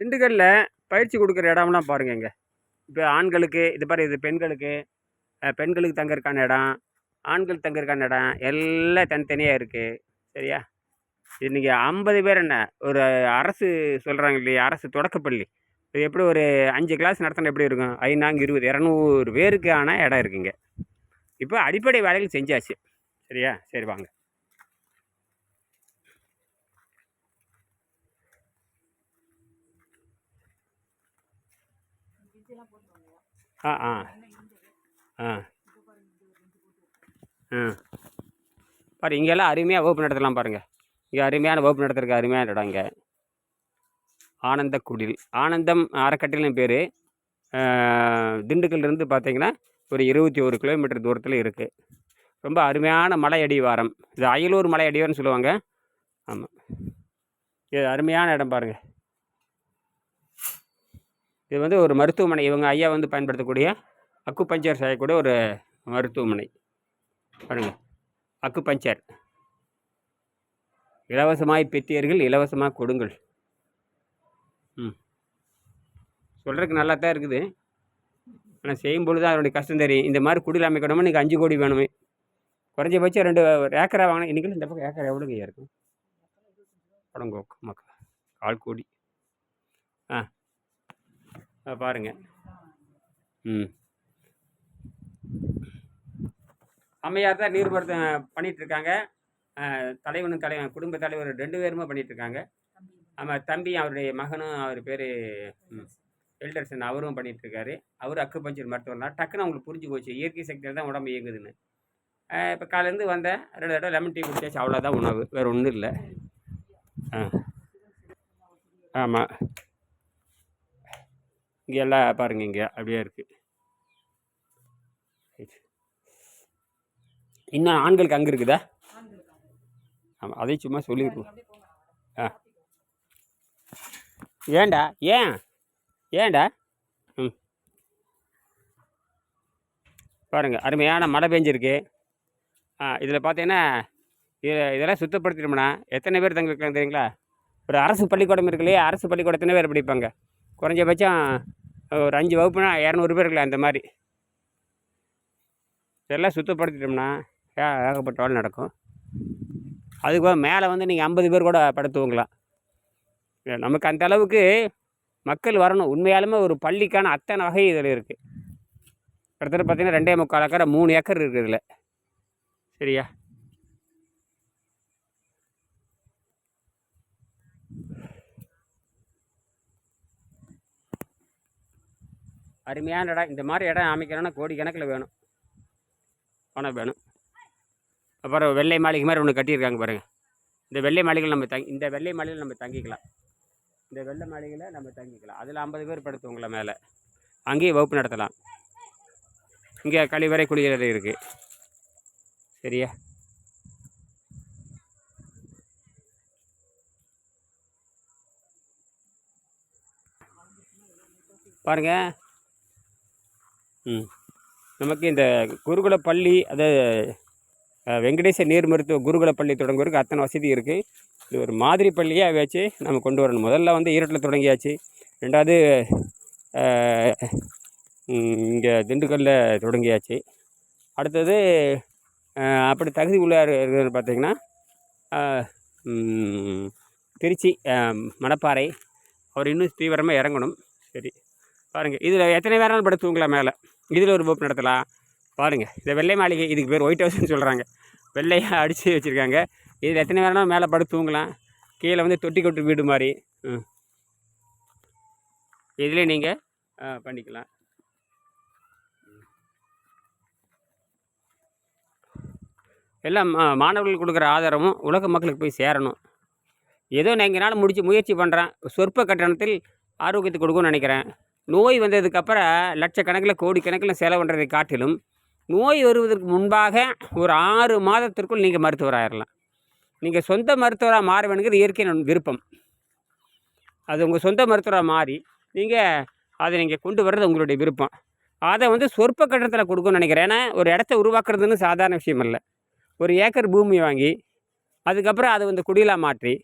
திண்டுக்கல்லில் பயிற்சி கொடுக்குற இடம்லாம் பாருங்க இங்கே இப்போ ஆண்களுக்கு இது பாரு இது பெண்களுக்கு பெண்களுக்கு தங்கறதுக்கான இடம் ஆண்கள் தங்கறதுக்கான இடம் எல்லாம் தனித்தனியாக இருக்குது சரியா? இது நீங்கள் ஐம்பது பேர் என்ன ஒரு அரசு சொல்கிறாங்க இல்லையா அரசு தொடக்கப்பள்ளி. இது எப்படி ஒரு அஞ்சு கிளாஸ் நடத்தினா எப்படி இருக்கும்? ஐநாங்க இருபது இரநூறு பேருக்கான இடம் இருக்குங்க. இப்போ அடிப்படை வேலைகள் செஞ்சாச்சு. சரியா? சரி வாங்க. ஆ ஆ. ஆ. ஆ. பாரு இங்கெல்லாம் அருமையாக வகுப்பு நடத்தலாம் பாருங்கள் இங்கே அருமையான வகுப்பு நடத்துறதுக்கு அருமையான இடம் இங்கே. ஆனந்த குடில் ஆனந்தம் அறக்கட்டளைன்னு பேர். திண்டுக்கல்லேருந்து பார்த்தீங்கன்னா ஒரு இருபத்தி ஒரு கிலோமீட்டர் தூரத்தில் இருக்குது ரொம்ப அருமையான மலை அடிவாரம். இது அயலூர் மலை அடிவாரம்னு சொல்லுவாங்க. ஆமாம் இது அருமையான இடம் பாருங்கள் இது வந்து ஒரு மருத்துவமனை. இவங்க ஐயா வந்து பயன்படுத்தக்கூடிய அக்கு பஞ்சர் செய்யக்கூடிய ஒரு மருத்துவமனை. பாருங்கள் அக்கு பஞ்சர் இலவசமாய் பெற்றீர்கள் இலவசமாக கொடுங்கள். ம். சொல்கிறதுக்கு நல்லா தான் இருக்குது. ஆனால் செய்யும் பொழுது அதனுடைய கஷ்டம் தெரியும். இந்த மாதிரி குடியில் அமைக்கணுமா? இன்றைக்கி அஞ்சு கோடி வேணுமே. குறைஞ்சபட்சம் ரெண்டு ஒரு ஏக்கரா வாங்கினா இன்றைக்கி இந்த பக்கம் ஏக்கர் எவ்வளோங்க இருக்கும் படங்கோக்கு மக்கள். கால் கோடி. ஆ. ஆ ம். அம்மையார் தான் நீர் பண்ணிகிட்டு இருக்காங்க தலைவனும் தலைவன் குடும்ப தலைவர் ரெண்டு பேருமே பண்ணிகிட்ருக்காங்க இருக்காங்க ஆமாம் தம்பி அவருடைய மகனும் அவர் பேர் எல்டர்சன் அவரும் பண்ணிகிட்ருக்காரு அவர் அக்கு பஞ்சர் மருத்துவர் தான் டக்குன்னு அவங்களுக்கு புரிஞ்சு போச்சு. இயற்கை சக்தியில் தான் உடம்பு இயங்குதுன்னு. இப்போ காலேருந்து வந்தேன் ரெண்டு தடவை லெமன் டீ குடிச்சாச்சு. அவ்வளோதான் உணவு. வேறு ஒன்றும் இல்லை. ஆ ஆமாம் இங்கே எல்லாம் பாருங்க இங்கே அப்படியே இருக்குது இன்னும் ஆண்களுக்கு அங்கே இருக்குதா? ஆமாம் அதையும் சும்மா சொல்லியிருக்கோம் ஆ. ஏண்டா ஏன்? ஏன்டா? ம். பாருங்கள் அருமையான மழை பெஞ்சிருக்கு. ஆ இதில் பார்த்தீங்கன்னா இது இதெல்லாம் சுத்தப்படுத்திட்டோம்னா எத்தனை பேர் தங்க வைக்கலாம் தெரியுங்களா? ஒரு அரசு பள்ளிக்கூடம் இருக்கு இல்லையா அரசு பள்ளிக்கூடம் எத்தனை பேர் படிப்பாங்க? குறைஞ்சபட்சம் ஒரு அஞ்சு வகுப்புனா இரநூறு பேர் இருக்கலாம் அந்த மாதிரி. இதெல்லாம் சுத்தப்படுத்திட்டோம்னா ஏகப்பட்ட வேலை நடக்கும். அதுக்கு மேலே வந்து நீங்கள் ஐம்பது பேர் கூட படுத்துவங்களாம் நமக்கு அந்த அளவுக்கு மக்கள் வரணும். உண்மையாலுமே ஒரு பள்ளிக்கான அத்தனை வகை இதில் இருக்குது. கிட்டத்தட்ட பார்த்திங்கன்னா ரெண்டே முக்கால் ஏக்கரை மூணு ஏக்கர் இருக்குது இதில். சரியா? அருமையான இடம். இந்த மாதிரி இடம் அமைக்கணும்னா கோடிக்கணக்கில் வேணும். பணம் வேணும். அப்புறம் வெள்ளை மாளிகை மாதிரி ஒன்று கட்டியிருக்காங்க பாருங்கள் இந்த வெள்ளை மாளிகையில் நம்ம தங்கி இந்த வெள்ளை மாளிகையில் நம்ம தங்கிக்கலாம். இந்த வெள்ளை மாளிகையில் நம்ம தங்கிக்கலாம். அதில் ஐம்பது பேர் படுத்துவங்கள மேலே. அங்கேயும் வகுப்பு நடத்தலாம். இங்கே கழிவறை குளியலறை இருக்குது சரியா? பாருங்கள் நமக்கு இந்த குருகுல பள்ளி அதாவது வெங்கடேச நீர் மருத்துவ குருகுல பள்ளி தொடங்குவதற்கு அத்தனை வசதி இருக்குது இது ஒரு மாதிரி பள்ளியாக வச்சு நம்ம கொண்டு வரணும். முதல்ல வந்து ஈரோட்டில் தொடங்கியாச்சு. ரெண்டாவது இங்கே திண்டுக்கல்லில் தொடங்கியாச்சு. அடுத்தது அப்படி தகுதி உள்ள பார்த்திங்கன்னா திருச்சி மணப்பாறை. அவர் இன்னும் தீவிரமாக இறங்கணும். சரி. பாருங்கள் இதில் எத்தனை பேராலும் படுத்துவங்களா மேலே? இதில் ஒரு வகுப்பு நடத்தலாம். பாருங்கள் இந்த வெள்ளை மாளிகை இதுக்கு பேர் ஒயிட் ஹவுஸ்னு சொல்கிறாங்க வெள்ளையாக அடித்து வச்சுருக்காங்க. இதில் எத்தனை பேராலும் மேலே படுத்து தூங்கலாம். கீழே வந்து தொட்டி கொட்டு வீடு மாதிரி. ம். இதிலே நீங்கள் பண்ணிக்கலாம். எல்லாம் மா- மாணவர்களுக்கு கொடுக்குற ஆதாரமும் உலக மக்களுக்கு போய் சேரணும். ஏதோ நான் எங்களால் முடிச்சு முயற்சி பண்ணுறேன் சொற்ப கட்டணத்தில் ஆரோக்கியத்தை கொடுக்கும்னு நினைக்கிறேன். நோய் வந்ததுக்கப்புறம் லட்சக்கணக்கில் கோடிக்கணக்கில் செலவு பண்ணுறதை காட்டிலும் நோய் வருவதற்கு முன்பாக ஒரு ஆறு மாதத்திற்குள் நீங்கள் மருத்துவராகிடலாம் நீங்கள் சொந்த மருத்துவராக மாற வேணுங்கிறது இயற்கையின் விருப்பம். அது உங்கள் சொந்த மருத்துவராக மாறி நீங்கள் அதை நீங்கள் கொண்டு வர்றது உங்களுடைய விருப்பம். அதை வந்து சொற்ப கட்டணத்தில் கொடுக்கணும்னு நினைக்கிறேன். ஏன்னா ஒரு இடத்த உருவாக்குறதுன்னு சாதாரண விஷயம் இல்லை. ஒரு ஏக்கர் பூமி வாங்கி அதுக்கப்புறம் அதை வந்து குடிலாக மாற்றி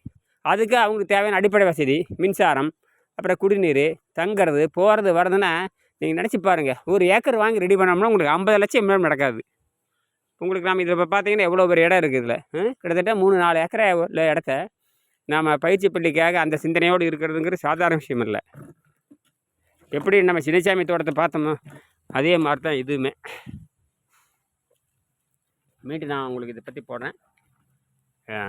அதுக்கு அவங்களுக்கு தேவையான அடிப்படை வசதி மின்சாரம் அப்புறம் குடிநீர் தங்குறது போகிறது வர்றதுன்னா நீங்கள் நினச்சி பாருங்கள் ஒரு ஏக்கர் வாங்கி ரெடி பண்ணோம்னா உங்களுக்கு ஐம்பது லட்சம் மேலே நடக்காது. உங்களுக்கு நாம் இதில் இப்போ பார்த்தீங்கன்னா எவ்வளோ பெரிய இடம் இருக்குது இதில்? கிட்டத்தட்ட மூணு நாலு ஏக்கரை உள்ள இடத்த நாம் பயிற்சி பள்ளிக்காக அந்த சிந்தனையோடு இருக்கிறதுங்கிறது சாதாரண விஷயம் இல்லை. எப்படி நம்ம சின்னசாமி தோட்டத்தை பார்த்தோமோ அதே மாதிரி தான் இதுவுமே. மீண்டும் நான் உங்களுக்கு இதை பற்றி போடுறேன். ஆ.